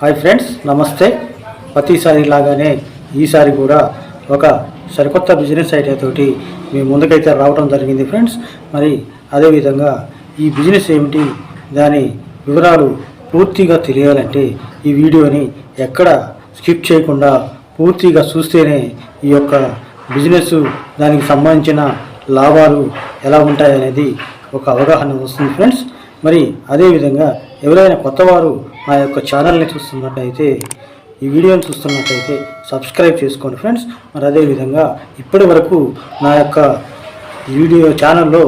Hi friends నమస్తే. ప్రతిసారి లాగానే ఈసారి కూడా ఒక సరికొత్త బిజినెస్ ఐడియా తోటి మీ ముందుకైతే రావడం జరిగింది ఫ్రెండ్స్ మరి అదేవిధంగా ఈ బిజినెస్ ఏమిటి? దాని వివరాలు పూర్తిగా తెలియాలంటే ఈ వీడియోని ఎక్కడ స్కిప్ చేయకుండా పూర్తిగా చూస్తేనే ఈ యొక్క బిజినెస్ దానికి సంబంధించిన లాభాలు ఎలా ఉంటాయనేది ఒక అవగాహన వస్తుంది ఫ్రెండ్స్ మరి అదేవిధంగా ఎవరైనా కొత్తవారు మా యొక్క ఛానల్ని చూస్తున్నట్టయితే ఈ వీడియోని చూస్తున్నట్టయితే సబ్స్క్రైబ్ చేసుకోండి ఫ్రెండ్స్. మరి అదేవిధంగా ఇప్పటి వరకు నా యొక్క వీడియో ఛానల్లో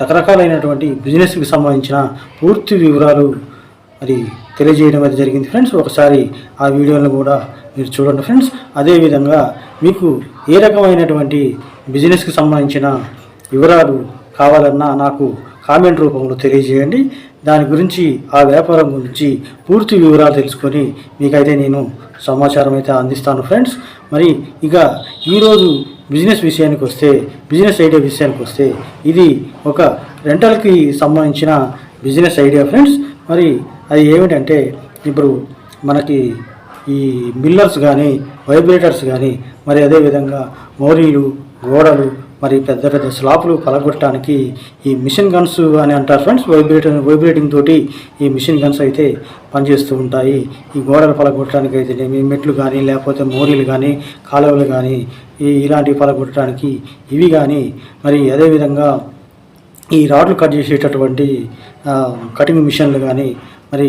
రకరకాలైనటువంటి బిజినెస్కి సంబంధించిన పూర్తి వివరాలు మరి తెలియజేయడం అది జరిగింది ఫ్రెండ్స్. ఒకసారి ఆ వీడియోలను కూడా మీరు చూడండి ఫ్రెండ్స్. అదేవిధంగా మీకు ఏ రకమైనటువంటి బిజినెస్కి సంబంధించిన వివరాలు కావాలన్నా నాకు కామెంట్ రూపంలో తెలియజేయండి. దాని గురించి ఆ వ్యాపారం గురించి పూర్తి వివరాలు తెలుసుకొని మీకైతే నేను సమాచారం అయితే అందిస్తాను ఫ్రెండ్స్. మరి ఇక ఈరోజు బిజినెస్ విషయానికి వస్తే బిజినెస్ ఐడియా విషయానికి వస్తే ఇది ఒక రెంటల్కి సంబంధించిన బిజినెస్ ఐడియా ఫ్రెండ్స్. మరి అది ఏమిటంటే ఇప్పుడు మనకి ఈ మిల్లర్స్ కానీ వైబ్రేటర్స్ కానీ మరి అదేవిధంగా మోరీలు గోడలు మరి పెద్ద పెద్ద స్లాపులు పలగొట్టడానికి ఈ మిషన్ గన్స్ అని అంటారు ఫ్రెండ్స్ వైబ్రేటర్ వైబ్రేటింగ్ తోటి ఈ మిషన్ గన్స్ అయితే పనిచేస్తూ ఉంటాయి. ఈ గోడలు పలగొట్టడానికి అయితే మీ మెట్లు కానీ లేకపోతే మోరీలు కానీ కాలువలు కానీ ఈ ఇలాంటివి పలగొట్టడానికి ఇవి కానీ మరి అదేవిధంగా ఈ రాడ్లు కట్ చేసేటటువంటి కటింగ్ మిషన్లు కానీ మరి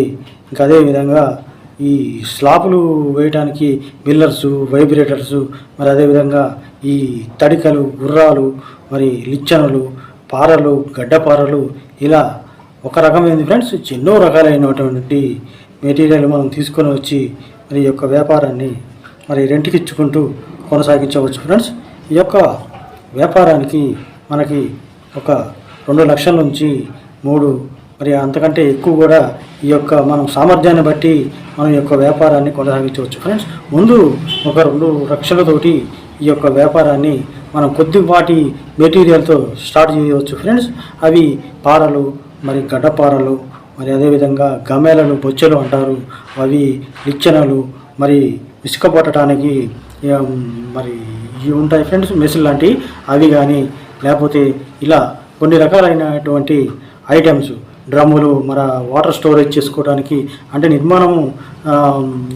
ఇంకా అదేవిధంగా ఈ స్లాపులు వేయడానికి బిల్లర్సు వైబ్రేటర్స్ మరి అదేవిధంగా ఈ తడికలు గుర్రాలు మరి లిచ్చనలు పారలు గడ్డపారలు ఇలా ఒక రకమైనది ఫ్రెండ్స్ ఎన్నో రకాలైనటువంటి మెటీరియల్ మనం తీసుకొని వచ్చి మరి యొక్క వ్యాపారాన్ని మరి రెంట్కి ఇచ్చుకుంటూ కొనసాగించవచ్చు ఫ్రెండ్స్ ఈ యొక్క వ్యాపారానికి మనకి ఒక రెండు లక్షల నుంచి మూడు మరి అంతకంటే ఎక్కువ కూడా ఈ యొక్క మనం సామర్థ్యాన్ని బట్టి మనం యొక్క వ్యాపారాన్ని కొనసాగించవచ్చు ఫ్రెండ్స్ ముందు ఒక రెండు లక్షలతోటి ఈ యొక్క వ్యాపారాన్ని మనం కొద్దిపాటి మెటీరియల్తో స్టార్ట్ చేయవచ్చు. ఫ్రెండ్స్ అవి పారలు మరి గడ్డపారలు మరి అదేవిధంగా గమేలను బొచ్చెలు అంటారు. అవి లిచ్చనలు మరి ఇసుక పట్టడానికి మరి ఇవి ఉంటాయి ఫ్రెండ్స్ మెషిన్ లాంటివి అవి కానీ లేకపోతే ఇలా కొన్ని రకాలైనటువంటి ఐటమ్స్ డ్రమ్ములు మన వాటర్ స్టోరేజ్ చేసుకోవడానికి అంటే నిర్మాణము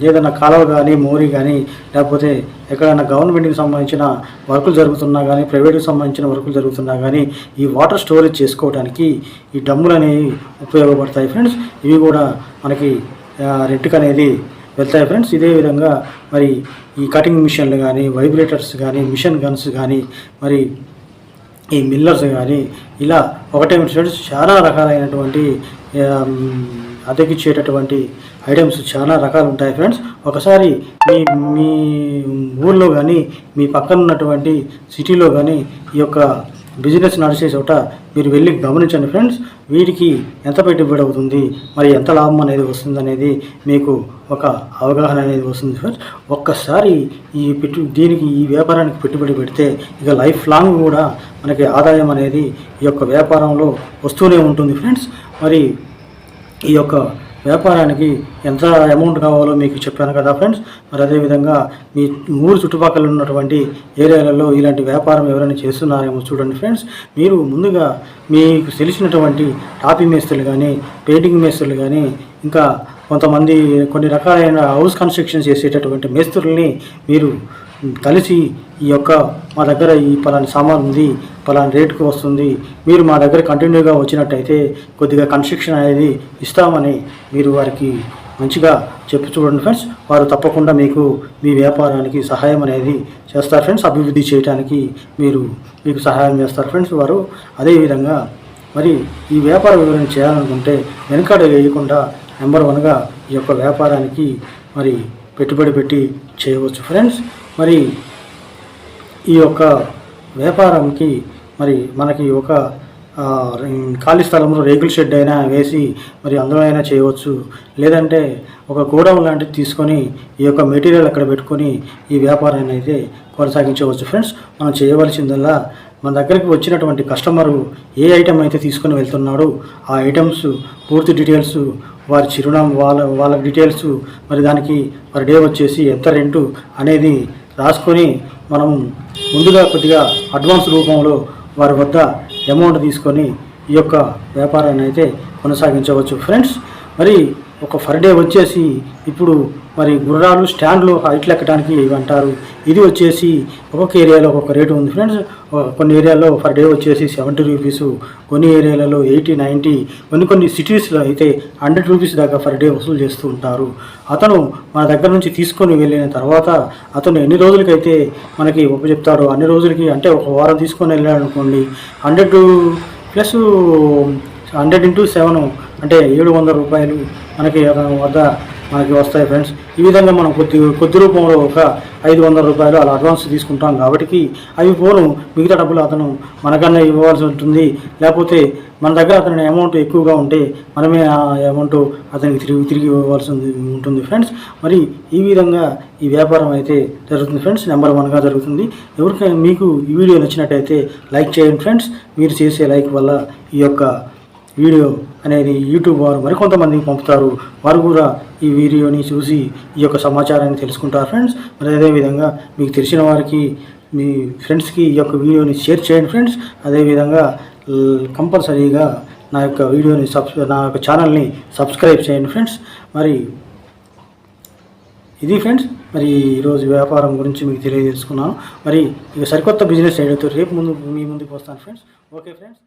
ఏదైనా కాలువ కానీ మోరి కానీ లేకపోతే ఎక్కడైనా గవర్నమెంట్కి సంబంధించిన వర్కులు జరుగుతున్నా కానీ ప్రైవేట్కి సంబంధించిన వర్కులు జరుగుతున్నా కానీ ఈ వాటర్ స్టోరేజ్ చేసుకోవడానికి ఈ డ్రమ్ములు అనేవి ఉపయోగపడతాయి ఫ్రెండ్స్. ఇవి కూడా మనకి రెంట్కి అనేది వెళ్తాయి ఫ్రెండ్స్. ఇదే విధంగా మరి ఈ కటింగ్ మిషన్లు కానీ వైబ్రేటర్స్ కానీ మిషన్ గన్స్ కానీ మరి ఈ మిల్లర్స్ కానీ ఇలా ఒకటే ఫ్రెండ్స్ చాలా రకాలైనటువంటి అతికిచ్చేటటువంటి ఐటమ్స్ చాలా రకాలు ఉంటాయి ఫ్రెండ్స్. ఒకసారి మీ మీ ఊళ్ళో కానీ మీ పక్కన ఉన్నటువంటి సిటీలో కానీ ఈ యొక్క బిజినెస్ నడిచే చోట మీరు వెళ్ళి గమనించండి ఫ్రెండ్స్ వీటికి ఎంత పెట్టుబడి అవుతుంది మరి ఎంత లాభం అనేది వస్తుంది అనేది మీకు ఒక అవగాహన అనేది వస్తుంది ఫ్రెండ్స్. ఒక్కసారి ఈ పెట్టు దీనికి ఈ వ్యాపారానికి పెట్టుబడి పెడితే ఇక లైఫ్ లాంగ్ కూడా మనకి ఆదాయం అనేది ఈ యొక్క వ్యాపారంలో వస్తూనే ఉంటుంది ఫ్రెండ్స్. మరి ఈ యొక్క వ్యాపారానికి ఎంత అమౌంట్ కావాలో మీకు చెప్పాను కదా ఫ్రెండ్స్ మరి అదేవిధంగా మీ ఊరు చుట్టుపక్కల ఉన్నటువంటి ఏరియాలలో ఇలాంటి వ్యాపారం ఎవరైనా చేస్తున్నారేమో చూడండి ఫ్రెండ్స్ మీరు ముందుగా మీకు తెలిసినటువంటి టాపీ మేస్త్రులు కానీ పెయింటింగ్ మేస్త్రులు కానీ ఇంకా కొంతమంది కొన్ని రకాలైన హౌస్ కన్స్ట్రక్షన్ చేసేటటువంటి మేస్త్రుల్ని మీరు కలిసి ఈ యొక్క మా దగ్గర ఈ పలాని సామాన్ ఉంది పలాని రేటుకు వస్తుంది మీరు మా దగ్గర కంటిన్యూగా వచ్చినట్టయితే కొద్దిగా కన్స్ట్రక్షన్ అనేది ఇస్తామని మీరు వారికి మంచిగా చెప్పు చూడండి ఫ్రెండ్స్ వారు తప్పకుండా మీకు మీ వ్యాపారానికి సహాయం అనేది చేస్తారు ఫ్రెండ్స్ అభివృద్ధి చేయడానికి మీరు మీకు సహాయం చేస్తారు ఫ్రెండ్స్ వారు అదేవిధంగా మరి ఈ వ్యాపార వివరణ చేయాలనుకుంటే వెనకాడ వేయకుండా నెంబర్ వన్గా ఈ యొక్క వ్యాపారానికి మరి పెట్టుబడి పెట్టి చేయవచ్చు ఫ్రెండ్స్ మరి ఈ యొక్క వ్యాపారంకి మరి మనకి ఒక ఖాళీ స్థలంలో రేకుల షెడ్ అయినా వేసి మరి అందులో అయినా చేయవచ్చు. లేదంటే ఒక గోడౌన్ లాంటిది తీసుకొని ఈ యొక్క మెటీరియల్ అక్కడ పెట్టుకొని ఈ వ్యాపారాన్ని అయితే కొనసాగించవచ్చు. ఫ్రెండ్స్ మనం చేయవలసిందల్లా మన దగ్గరికి వచ్చినటువంటి కస్టమరు ఏ ఐటెం అయితే తీసుకొని వెళ్తున్నాడో ఆ ఐటమ్స్ పూర్తి డీటెయిల్స్ వారి చిరునామా వాళ్ళ వాళ్ళ డీటెయిల్స్ మరి దానికి పర్ డే వచ్చేసి ఎంత రెంటు అనేది రాసుకొని మనం ముందుగా కొద్దిగా అడ్వాన్స్ రూపంలో వారి వద్ద అమౌంట్ తీసుకొని ఈ యొక్క వ్యాపారాన్ని అయితే కొనసాగించవచ్చు. ఫ్రెండ్స్ మరి ఒక ఫర్ డే వచ్చేసి ఇప్పుడు మరి గుర్రాలు స్టాండ్లు హైట్లు ఎక్కడానికి ఇవి అంటారు ఇది వచ్చేసి ఒక్కొక్క ఏరియాలో ఒక్కొక్క రేటు ఉంది. ఫ్రెండ్స్ కొన్ని ఏరియాలో ఫర్ డే వచ్చేసి సెవెంటీ రూపీస్ కొన్ని ఏరియాలలో ఎయిటీ నైంటీ కొన్ని కొన్ని సిటీస్లో అయితే హండ్రెడ్ రూపీస్ దాకా ఫర్ డే వసూలు చేస్తూ ఉంటారు. అతను మన దగ్గర నుంచి తీసుకొని వెళ్ళిన తర్వాత అతను ఎన్ని రోజులకైతే మనకి చెప్తాడో అన్ని రోజులకి అంటే ఒక వారం తీసుకొని వెళ్ళాడు అనుకోండి hundred plus hundred into seven అంటే ఏడు వందల రూపాయలు మనకి వద్ద మనకి వస్తాయి ఫ్రెండ్స్ ఈ విధంగా మనం కొద్ది కొద్ది రూపంలో ఒక ఐదు వందల రూపాయలు అలా అడ్వాన్స్ తీసుకుంటాం కాబట్టి అవి పోను మిగతా డబ్బులు అతను మనకన్నా ఇవ్వాల్సి ఉంటుంది. లేకపోతే మన దగ్గర అతని అమౌంట్ ఎక్కువగా ఉంటే మనమే ఆ అమౌంట్ అతనికి తిరిగి తిరిగి ఇవ్వాల్సి ఉంది- ఉంటుంది ఫ్రెండ్స్ మరి ఈ విధంగా ఈ వ్యాపారం అయితే జరుగుతుంది ఫ్రెండ్స్ నెంబర్ వన్గా జరుగుతుంది. ఎవరికైనా మీకు ఈ వీడియో నచ్చినట్టయితే లైక్ చేయండి ఫ్రెండ్స్ మీరు చేసే లైక్ వల్ల ఈ యొక్క వీడియో అనేది యూట్యూబ్ వారు మరికొంతమందికి పంపుతారు. వారు కూడా ఈ వీడియోని చూసి ఈ యొక్క సమాచారాన్ని తెలుసుకుంటారు ఫ్రెండ్స్. మరి అదేవిధంగా మీకు తెలిసిన వారికి మీ ఫ్రెండ్స్కి ఈ యొక్క వీడియోని షేర్ చేయండి ఫ్రెండ్స్. అదేవిధంగా కంపల్సరీగా నా యొక్క వీడియోని సబ్స్ నా యొక్క ఛానల్ని సబ్స్క్రైబ్ చేయండి ఫ్రెండ్స్. మరి ఇది ఫ్రెండ్స్. మరి ఈరోజు వ్యాపారం గురించి మీకు తెలియజేసుకున్నాను. మరి ఇక సరికొత్త బిజినెస్ ఐడియాతో రేపు ముందు మీ ముందుకు వస్తాను ఫ్రెండ్స్. Okay friends.